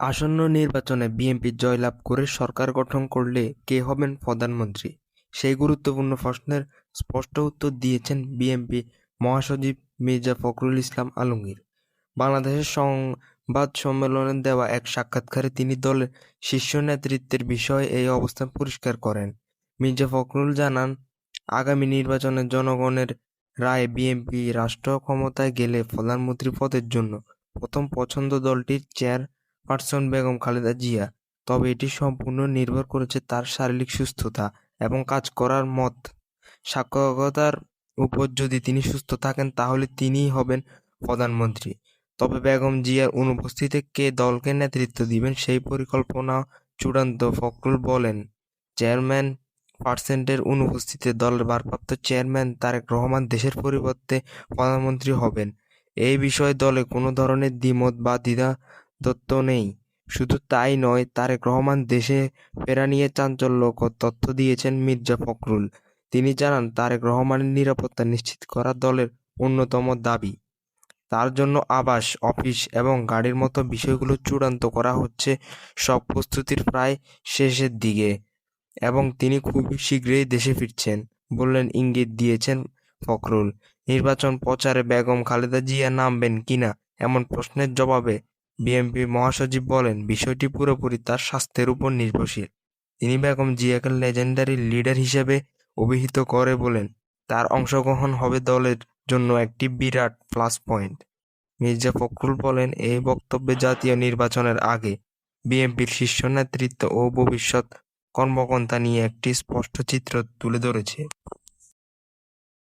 আসন্ন নির্বাচনে বিএনপি জয়লাভ করে সরকার গঠন করলে কে হবেন প্রধানমন্ত্রী? সেই গুরুত্বপূর্ণ প্রশ্নের স্পষ্ট উত্তর দিয়েছেন বিএনপি মহাসচিব মির্জা ফখরুল ইসলাম আলমগীর। বাংলাদেশের সংবাদ সম্মেলনে দেওয়া এক সাক্ষাৎকারে তিনি দলের শীর্ষ নেতৃত্বের বিষয়ে এই অবস্থান পরিষ্কার করেন। মির্জা ফখরুল জানান, আগামী নির্বাচনে জনগণের রায়ে বিএনপি রাষ্ট্র ক্ষমতায় গেলে প্রধানমন্ত্রী পদের জন্য প্রথম পছন্দ দলটির চেয়ারপারসন বেগম খালেদা জিয়া। তবে এটি সম্পূর্ণ নির্ভর করেছে তার শারীরিক সুস্থতা এবং কাজ করার মত। সাক্ষরতার উপর যদি তিনি সুস্থ থাকেন, তাহলে তিনিই হবেন প্রধানমন্ত্রী। তবে বেগম জিয়ার অনুপস্থিতিতে কে দলকে নেতৃত্ব দিবেন, সেই পরিকল্পনা চূড়ান্ত ফখরুল বলেন। চেয়ারম্যান পার্সেন্টের অনুপস্থিতিতে দলের ভারপ্রাপ্ত চেয়ারম্যান তারেক রহমান দেশের পরিবর্তে প্রধানমন্ত্রী হবেন। এই বিষয়ে দলে কোনো ধরনের দ্বিমত বা দ্বিধাদ্বন্দ্ব নেই। শুধু তাই নয়, তারেক রহমান দেশে ফেরা নিয়ে চাঞ্চল্যকর তথ্য দিয়েছেন মির্জা ফখরুল। তিনি জানান, তারেক রহমানের নিরাপত্তা নিশ্চিত করা দলের অন্যতম দাবি। তার জন্য আবাস, অফিস এবং গাড়ির মতো বিষয়গুলো চূড়ান্ত করা হচ্ছে সব প্রস্তুতির প্রায় শেষের দিকে এবং তিনি খুবই শীঘ্রই দেশে ফিরছেন বললেন ইঙ্গিত দিয়েছেন ফখরুল। নির্বাচন প্রচারে বেগম খালেদা জিয়া নামবেন কিনা এমন প্রশ্নের জবাবে বিএনপি মহাসচিব বলেন, বিষয়টি পুরোপুরি তার স্বাস্থ্যের উপর নির্ভরশীল। তিনি বেগম জিয়াকে লেজেন্ডারি লিডার হিসেবে অভিহিত করে বলেন, তার অংশগ্রহণ হবে দলের জন্য একটি বিরাট প্লাস পয়েন্ট মির্জা ফখরুল বলেন, এই বক্তব্যে জাতীয় নির্বাচনের আগে বিএনপির শীর্ষ নেতৃত্ব ও ভবিষ্যৎ কর্মকর্তা নিয়ে একটি স্পষ্ট চিত্র তুলে ধরেছে।